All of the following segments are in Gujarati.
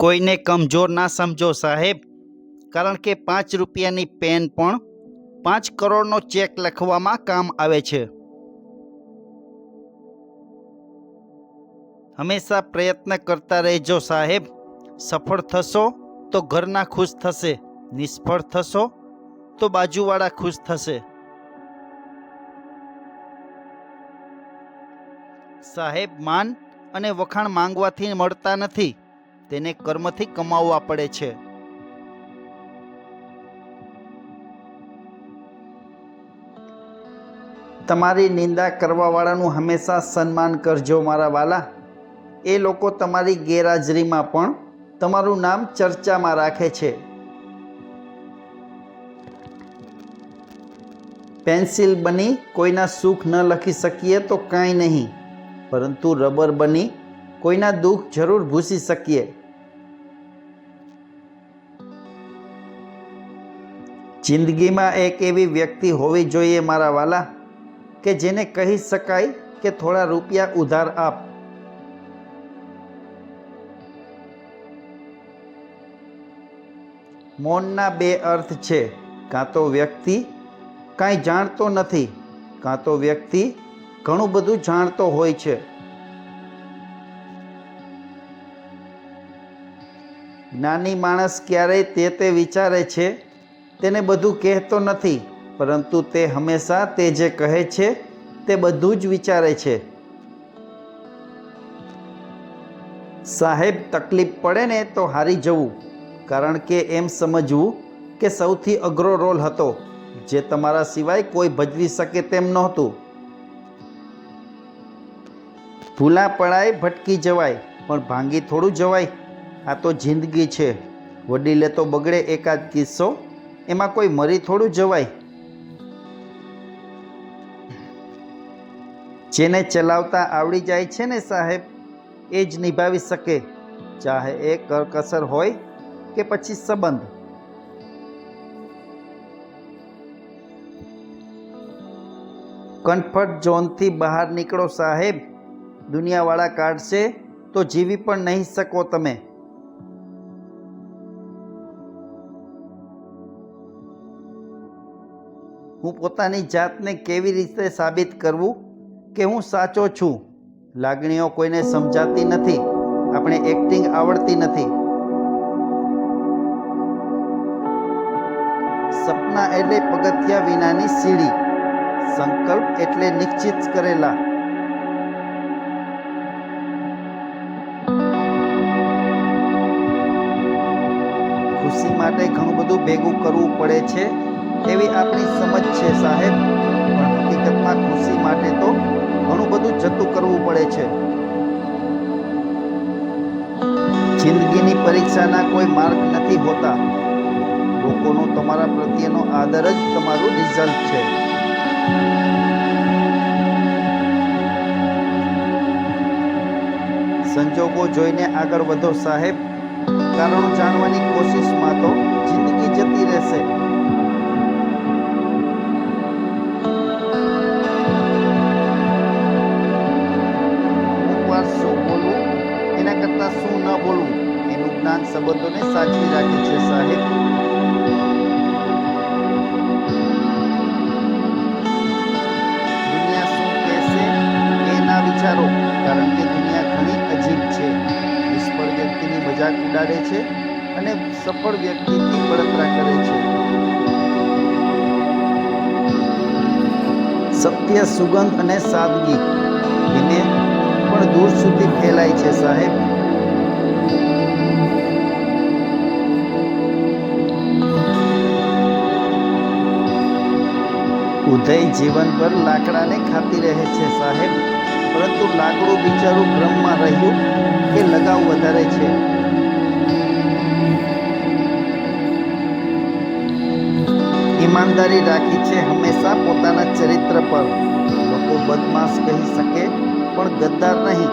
કોઈને કમજોર ના સમજો સાહેબ. કારણ કે પાંચ રૂપિયાની પેન પણ પાંચ કરોડનો ચેક લખવામાં કામ આવે છે. હંમેશા પ્રયત્ન કરતા રહેજો સાહેબ. સફળ થશો તો ઘરના ખુશ થશે, નિષ્ફળ થશો તો બાજુવાળા ખુશ થશે. સાહેબ, માન અને વખાણ માંગવાથી મળતા નથી. તેને કર્મથી કમાવવા પડે છે. તમારી નિંદા કરવાવાળાનું હંમેશા સન્માન કરજો મારા વાલા. એ લોકો તમારી ગેરહાજરીમાં પણ તમારું નામ ચર્ચામાં રાખે છે. પેન્સિલ બની કોઈના સુખ ન લખી શકીએ તો કાંઈ નહીં, પરંતુ રબર બની કોઈના દુઃખ જરૂર ભૂસી શકીએ. જિંદગીમાં એક એવી વ્યક્તિ હોવી જોઈએ મારા વાલા, કે જેને કહી શકાય કે થોડા રૂપિયા ઉધાર આપ. મૌનના બે અર્થ છે, કાં તો વ્યક્તિ કાંઈ જાણતો નથી, કાં તો વ્યક્તિ ઘણું બધું જાણતો હોય છે. જ્ઞાની માણસ ક્યારેય તે તે વિચારે છે, તેને બધું કહેતો નથી, પરંતુ તે હંમેશા તે જે કહે છે, તે બધું જ વિચારે છે. સાહેબ, તકલીફ પડે ને તો હારી જવું, કારણ કે એમ સમજવું કે સૌથી અઘરો રોલ હતો, જે તમારા સિવાય કોઈ ભજવી શકે તેમ નહોતું. ભૂલા પડાય ભટકી જવાય, પણ ભાંગી થોડું જવાય. આ તો જિંદગી છે. વડીલે તો બગડે એકાદ કિસ્સો, એમાં કોઈ મરી થોડું જવાય. જેને ચલાવતા આવડી જાય છે ને સાહેબ, એ જ નિભાવી શકે. ચાહે એ કરકસર હોય કે પછી સંબંધ. કન્ફર્ટ ઝોનથી બહાર નીકળો સાહેબ. દુનિયાવાળા કાઢશે તો જીવી પણ નહીં શકો તમે. હું પોતાની જાતને કેવી રીતે સાબિત કરવું કે હું સાચો છું? લાગણીઓ કોઈને સમજાતી નથી. આપણે એક્ટિંગ આવડતી નથી. સપના એટલે પગથિયા વિનાની સીડી. સંકલ્પ એટલે નિશ્ચિત કરેલા. ખુશી માટે ઘણું બધું ભેગું કરવું પડે છે. એવી આપણી સમજ છે સાહેબ. પણ હકીકતમાં ખુશી માટે તો ઘણું બધું જતું કરવું પડે છે. જિંદગીની પરીક્ષાના કોઈ માર્ક નથી હોતા. લોકોનો તમારા પ્રત્યેનો આદર જ તમારું રિઝલ્ટ છે. સંજોગો જોઈને આગળ વધો સાહેબ. કારણો જાણવાની કોશિશમાં તો એના કરતાં શું ન બોલવું એનું જ્ઞાન સંબંધોને સાચવી રાખે છે સાહેબ. દુનિયા શું કહેશે એ ના વિચારો, કારણ કે દુનિયા ઘણી અજીબ છે. નિષ્ફળ વ્યક્તિની મજાક ઉડાડે છે અને સફળ વ્યક્તિની બળતરા કરે છે. સત્ય, સુગંધ અને સાદગી એને પણ દૂર સુધી ફેલાય છે, સાહેબ. ઉદય જીવનભર લાકડાને ખાતી રહે છે, સાહેબ. પરંતુ લાકડું બિચારું ભ્રમમાં રહ્યું કે લગાવ વધારે છે? ઈમાનદારી રાખી છે હંમેશા પોતાના ચરિત્ર પર. લોકો બદમાશ કહી શકે પણ ગદ્દાર નહીં.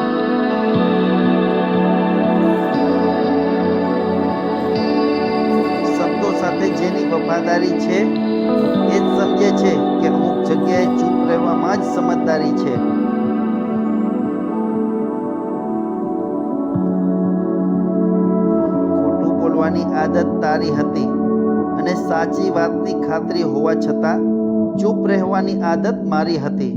શબ્દો સાથે જેની વફાદારી છે, એ જ સમજે છે કે અમુક જગ્યાએ ચૂપ રહેવામાં જ સમજદારી છે. ખોટું બોલવાની આદત તારી હતી અને સાચી વાતની ખાતરી હોવા છતાં ચૂપ રહેવાની આદત મારી હતી.